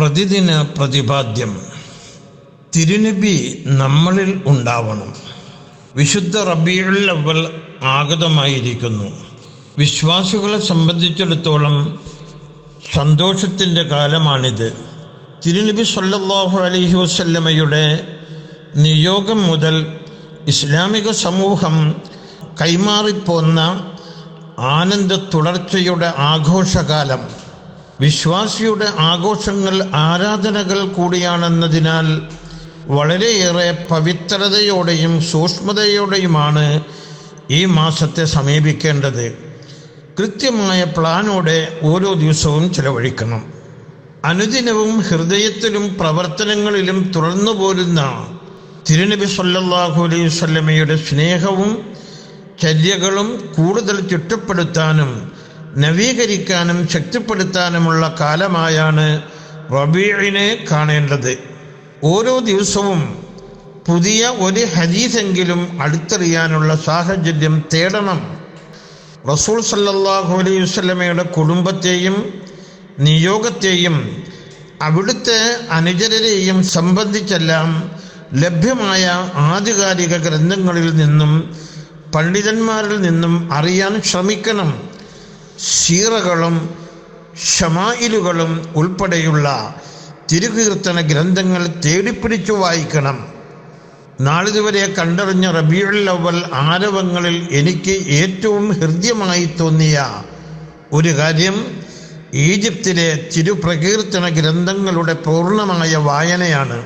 പ്രതിദിന പ്രതിപാദ്യം. തിരുനബി നമ്മളിൽ ഉണ്ടാവണം. വിശുദ്ധ റബീഉൽ അവൽ ആഗതമായിരിക്കുന്നു. വിശ്വാസികളെ സംബന്ധിച്ചിടത്തോളം സന്തോഷത്തിന്റെ കാലമാണിത്. തിരുനബി സല്ലാഹു അലഹി വസല്ലമയുടെ നിയോഗം മുതൽ ഇസ്ലാമിക സമൂഹം കൈമാറിപ്പോന്ന ആനന്ദ തുടർച്ചയുടെ ആഘോഷകാലം. വിശ്വാസിയുടെ ആഘോഷങ്ങൾ ആരാധനകൾ കൂടിയാണെന്നതിനാൽ വളരെയേറെ പവിത്രതയോടെയും സൂക്ഷ്മതയോടെയുമാണ് ഈ മാസത്തെ സമീപിക്കേണ്ടത്. കൃത്യമായ പ്ലാനോടെ ഓരോ ദിവസവും ചിലവഴിക്കണം. അനുദിനവും ഹൃദയത്തിലും പ്രവർത്തനങ്ങളിലും തുറന്നു പോരുന്ന തിരുനബി സല്ലല്ലാഹു അലൈഹി വസല്ലമയുടെ സ്നേഹവും ചര്യകളും കൂടുതൽ ചിട്ടപ്പെടുത്താനും നവീകരിക്കാനും ശക്തിപ്പെടുത്താനുമുള്ള കാലമായാണ് റബീഴിനെ കാണേണ്ടത്. ഓരോ ദിവസവും പുതിയ ഒരു ഹദീസെങ്കിലും അടുത്തെറിയാനുള്ള സാഹചര്യം തേടണം. റസൂൽ സല്ലാഹു അലൈഹി വസ്ലമയുടെ കുടുംബത്തെയും നിയോഗത്തെയും അവിടുത്തെ അനുചരരെയും സംബന്ധിച്ചെല്ലാം ലഭ്യമായ ആധികാരിക ഗ്രന്ഥങ്ങളിൽ നിന്നും പണ്ഡിതന്മാരിൽ നിന്നും അറിയാൻ ശ്രമിക്കണം. സീറകളും ഷമായിലുകളും ഉൾപ്പെടെയുള്ള തിരുകീർത്തന ഗ്രന്ഥങ്ങൾ തേടിപ്പിടിച്ചു വായിക്കണം. നാളിതുവരെ കണ്ടറിഞ്ഞ റബിയുൽ അവൽ ആരവങ്ങളിൽ എനിക്ക് ഏറ്റവും ഹൃദ്യമായി തോന്നിയ ഒരു കാര്യം ഈജിപ്തിലെ തിരുപ്രകീർത്തന ഗ്രന്ഥങ്ങളുടെ പൂർണമായ വായനയാണ്.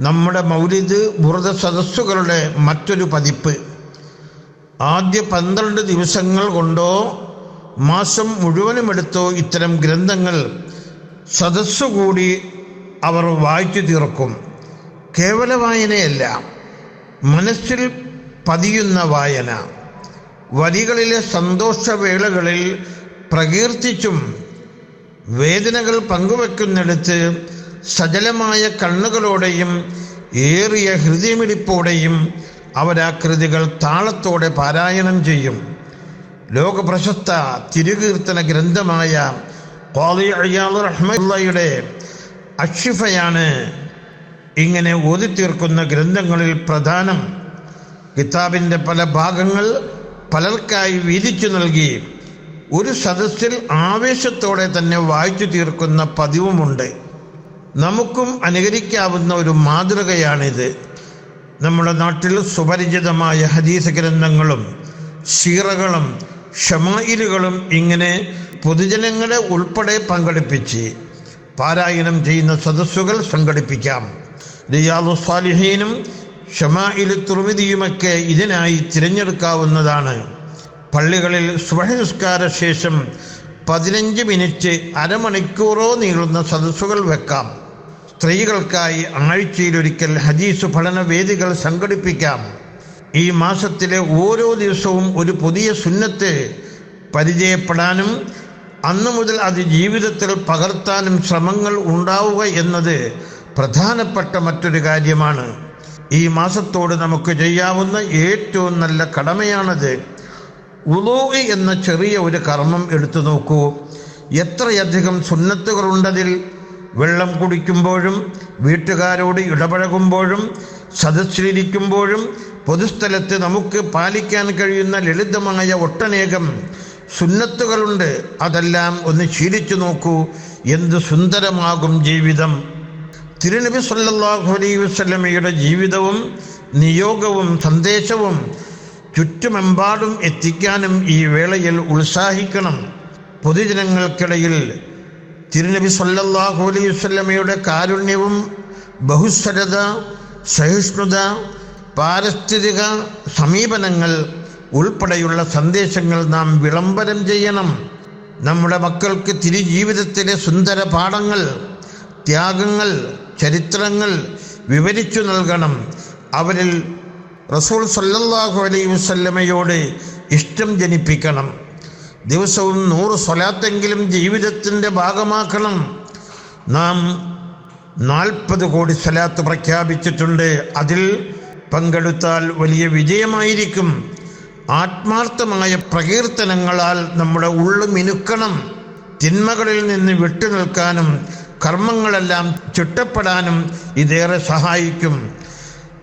നമ്മുടെ മൗലിദ് ബുറത സദസ്സുകളുടെ മറ്റൊരു പതിപ്പ്. ആദ്യ പന്ത്രണ്ട് ദിവസങ്ങൾ കൊണ്ടോ മാസം മുഴുവനുമെടുത്തോ ഇത്തരം ഗ്രന്ഥങ്ങൾ സദസ്സുകൂടി അവർ വായിച്ചു തീർക്കും. കേവല വായനയല്ല മനസ്സിൽ പതിയുന്ന വായന. വരികളിലെ സന്തോഷവേളകളിൽ പ്രകീർത്തിച്ചും വേദനകൾ പങ്കുവെക്കുന്നിടത്ത് സജലമായ കണ്ണുകളോടെയും ഏറിയ ഹൃദയമിടിപ്പോടെയും അവരാ കൃതികൾ താളത്തോടെ പാരായണം ചെയ്യും. ലോകപ്രശസ്ത തിരുകീർത്തന ഗ്രന്ഥമായ റഹ്മയുടെ അക്ഷിഫയാണ് ഇങ്ങനെ ഓതിത്തീർക്കുന്ന ഗ്രന്ഥങ്ങളിൽ പ്രധാനം. കിതാബിന്റെ പല ഭാഗങ്ങൾ പലർക്കായി വീതിച്ചു നൽകി. ഒരു സദസ്സിൽ ആവേശത്തോടെ തന്നെ വായിച്ചു തീർക്കുന്ന പതിവുമുണ്ട്. നമുക്കും അനുകരിക്കാവുന്ന ഒരു മാതൃകയാണിത്. നമ്മുടെ നാട്ടിൽ സുപരിചിതമായ ഹദീസ് ഗ്രന്ഥങ്ങളും സീറകളും ഷമായിലുകളും ഇങ്ങനെ പൊതുജനങ്ങളെ ഉൾപ്പെടെ പങ്കെടുപ്പിച്ച് പാരായണം ചെയ്യുന്ന സദസ്സുകൾ സംഘടിപ്പിക്കാം. റിയാദു സാലിഹീനും ഷമായിൽ തുർമിതിയുമൊക്കെ ഇതിനായി തിരഞ്ഞെടുക്കാവുന്നതാണ്. പള്ളികളിൽ സുബഹനിസ്കാര ശേഷം പതിനഞ്ച് മിനിറ്റ് അരമണിക്കൂറോ നീളുന്ന സദസ്സുകൾ വെക്കാം. സ്ത്രീകൾക്കായി ആഴ്ചയിലൊരിക്കൽ ഹദീസ് പഠന വേദികൾ സംഘടിപ്പിക്കാം. ഈ മാസത്തിലെ ഓരോ ദിവസവും ഒരു പുതിയ സുന്നത്ത് പരിചയപ്പെടാനും അന്നു മുതൽ അത് ജീവിതത്തിൽ പകർത്താനും ശ്രമങ്ങൾ ഉണ്ടാവുക എന്നത് പ്രധാനപ്പെട്ട മറ്റൊരു കാര്യമാണ്. ഈ മാസത്തോട് നമുക്ക് ചെയ്യാവുന്ന ഏറ്റവും നല്ല കടമയാണത് ഉലോ എന്ന ചെറിയ ഒരു കർമ്മം എടുത്തു നോക്കൂ. എത്രയധികം സുന്നത്തുകളുണ്ടതിൽ വെള്ളം കുടിക്കുമ്പോഴും വീട്ടുകാരോട് ഇടപഴകുമ്പോഴും സദസ്സിലിരിക്കുമ്പോഴും പൊതുസ്ഥലത്ത് നമുക്ക് പാലിക്കാൻ കഴിയുന്ന ലളിതമായ ഒട്ടനേകം സുന്നത്തുകളുണ്ട്. അതെല്ലാം ഒന്ന് ശീലിച്ചു നോക്കൂ. എന്ത് സുന്ദരമാകും ജീവിതം. തിരുനബി സല്ലാഹു അലൈ വസ്ലമയുടെ ജീവിതവും നിയോഗവും സന്ദേശവും ചുറ്റുമെമ്പാടും എത്തിക്കാനും ഈ വേളയിൽ ഉത്സാഹിക്കണം. പൊതുജനങ്ങൾക്കിടയിൽ തിരുനബി സല്ലാഹു അലൈഹി വസ്ലമയുടെ കാരുണ്യവും ബഹുസ്വരത സഹിഷ്ണുത പാരിസ്ഥിതിക സമീപനങ്ങൾ ഉൾപ്പെടെയുള്ള സന്ദേശങ്ങൾ നാം വിളംബരം ചെയ്യണം. നമ്മുടെ മക്കൾക്ക് തിരുജീവിതത്തിലെ സുന്ദര പാഠങ്ങൾ ത്യാഗങ്ങൾ ചരിത്രങ്ങൾ വിവരിച്ചു നൽകണം. അവരിൽ റസൂൾ സല്ലല്ലാഹു അലൈഹി വസല്ലമയോട് ഇഷ്ടം ജനിപ്പിക്കണം. ദിവസവും നൂറ് സ്വലാത്തെങ്കിലും ജീവിതത്തിന്റെ ഭാഗമാക്കണം. നാം നാൽപ്പത് കോടി സ്വലാത്ത് പ്രഖ്യാപിച്ചിട്ടുണ്ട്. അതിൽ പങ്കെടുത്താൽ വലിയ വിജയമായിരിക്കും. ആത്മാർത്ഥമായ പ്രകീർത്തനങ്ങളാൽ നമ്മുടെ ഉള്ളു മിനുക്കണം. തിന്മകളിൽ നിന്ന് വിട്ടുനിൽക്കാനും കർമ്മങ്ങളെല്ലാം ചിട്ടപ്പെടാനും ഇതേറെ സഹായിക്കും.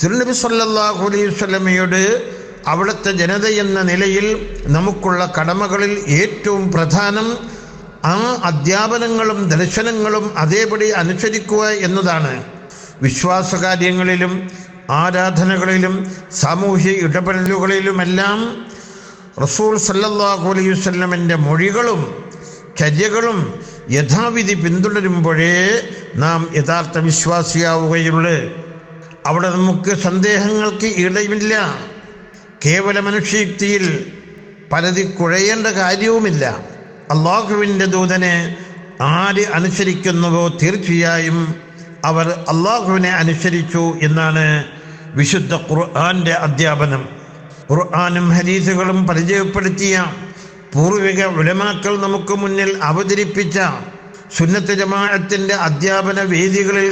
തിരുനബി സല്ലാഹു അലൈഹി വസല്ലമയോട് അവിടുത്തെ ജനത എന്ന നിലയിൽ നമുക്കുള്ള കടമകളിൽ ഏറ്റവും പ്രധാനം ആ അധ്യാപനങ്ങളും ദർശനങ്ങളും അതേപടി അനുസരിക്കുക എന്നതാണ്. വിശ്വാസകാര്യങ്ങളിലും ആരാധനകളിലും സാമൂഹ്യ ഇടപെടലുകളിലുമെല്ലാം റസൂൽ സല്ലല്ലാഹു അലൈഹി വസല്ലമന്റെ മൊഴികളും ചര്യകളും യഥാവിധി പിന്തുടരുമ്പോഴേ നാം യഥാർത്ഥ വിശ്വാസിയാവുകയുള്ളൂ. അവിടെ നമുക്ക് സന്ദേഹങ്ങൾക്ക് ഇടയില്ല. കേവല മനുഷ്യയുക്തിയിൽ പലതി കുഴയേണ്ട കാര്യവുമില്ല. അള്ളാഹുവിന്റെ ദൂതനെ ആര് അനുസരിക്കുന്നുവോ തീർച്ചയായും അവർ അള്ളാഹുവിനെ അനുസരിച്ചു എന്നാണ് വിശുദ്ധ ഖുർആന്റെ അധ്യാപനം. ഖുർആാനും ഹരീസുകളും പരിചയപ്പെടുത്തിയ പൂർവിക ഉലമാക്കൾ നമുക്ക് മുന്നിൽ അവതരിപ്പിച്ച സുന്നത്ത് ജമാഅത്തിന്റെ അധ്യാപന വേദികളിൽ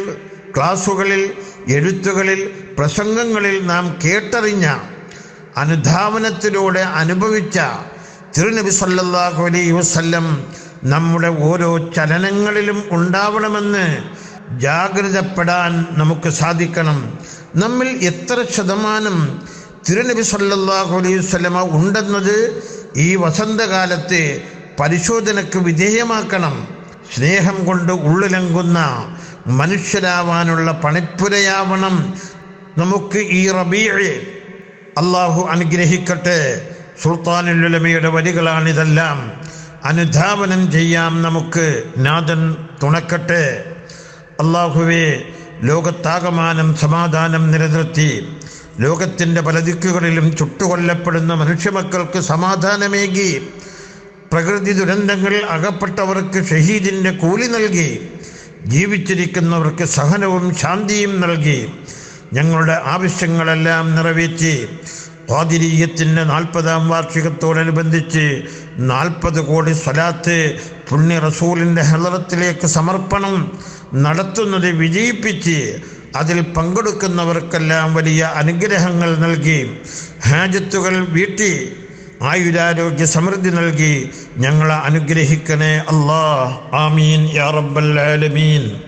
ക്ലാസുകളിൽ എഴുത്തുകളിൽ പ്രസംഗങ്ങളിൽ നാം കേട്ടറിഞ്ഞ അനുധാവനത്തിലൂടെ അനുഭവിച്ച തിരുനബി സല്ലാഹു അലൈഹി വസല്ലം നമ്മുടെ ഓരോ ചലനങ്ങളിലും ഉണ്ടാവണമെന്ന് ജാഗ്രതപ്പെടാൻ നമുക്ക് സാധിക്കണം. നമ്മിൽ എത്ര ശതമാനം തിരുനബി സല്ലാഹു അലൈഹി വസല്ലമ ഉണ്ടെന്നത് ഈ വസന്തകാലത്തെ പരിശോധനയ്ക്ക് വിധേയമാക്കണം. സ്നേഹം കൊണ്ട് ഉള്ളിലങ്കുന്ന മനുഷ്യരാവാനുള്ള പണിപ്പുരയാവണം. നമുക്ക് ഈ റബീഴ് അള്ളാഹു അനുഗ്രഹിക്കട്ടെ. സുൽത്താനുലമയുടെ വരികളാണിതെല്ലാം. അനുധാവനം ചെയ്യാം നമുക്ക്. നാഥൻ തുണക്കട്ടെ. അള്ളാഹുവെ ലോകത്താകമാനം സമാധാനം നിലനിർത്തി. ലോകത്തിന്റെ പല ദിക്കുകളിലും ചുട്ടുകൊല്ലപ്പെടുന്ന മനുഷ്യമക്കൾക്ക് സമാധാനമേകി. പ്രകൃതി ദുരന്തങ്ങളിൽ അകപ്പെട്ടവർക്ക് ഷഹീദിന്റെ കൂലി നൽകി. ജീവിച്ചിരിക്കുന്നവർക്ക് സഹനവും ശാന്തിയും നൽകി. ഞങ്ങളുടെ ആവശ്യങ്ങളെല്ലാം നിറവേറ്റി. ഖാദിരീയത്തിന്റെ നാൽപ്പതാം വാർഷികത്തോടനുബന്ധിച്ച് നാൽപ്പത് കോടി സ്വലാത്ത് പുണ്യ റസൂലിന്റെ ഹലറത്തിലേക്ക് സമർപ്പണം. നടത്തുന്നത് വിജയിപ്പിച്ച് അതിൽ പങ്കെടുക്കുന്നവർക്കെല്ലാം വലിയ അനുഗ്രഹങ്ങൾ നൽകി. ഹാജത്തുകൾ വീട്ടി. ആയുരാരോഗ്യ സമൃദ്ധി നൽകി. ഞങ്ങളെ അനുഗ്രഹിക്കണേ അല്ലാ ആമീൻ. യാ റബ്ബൽ ആലമീൻ.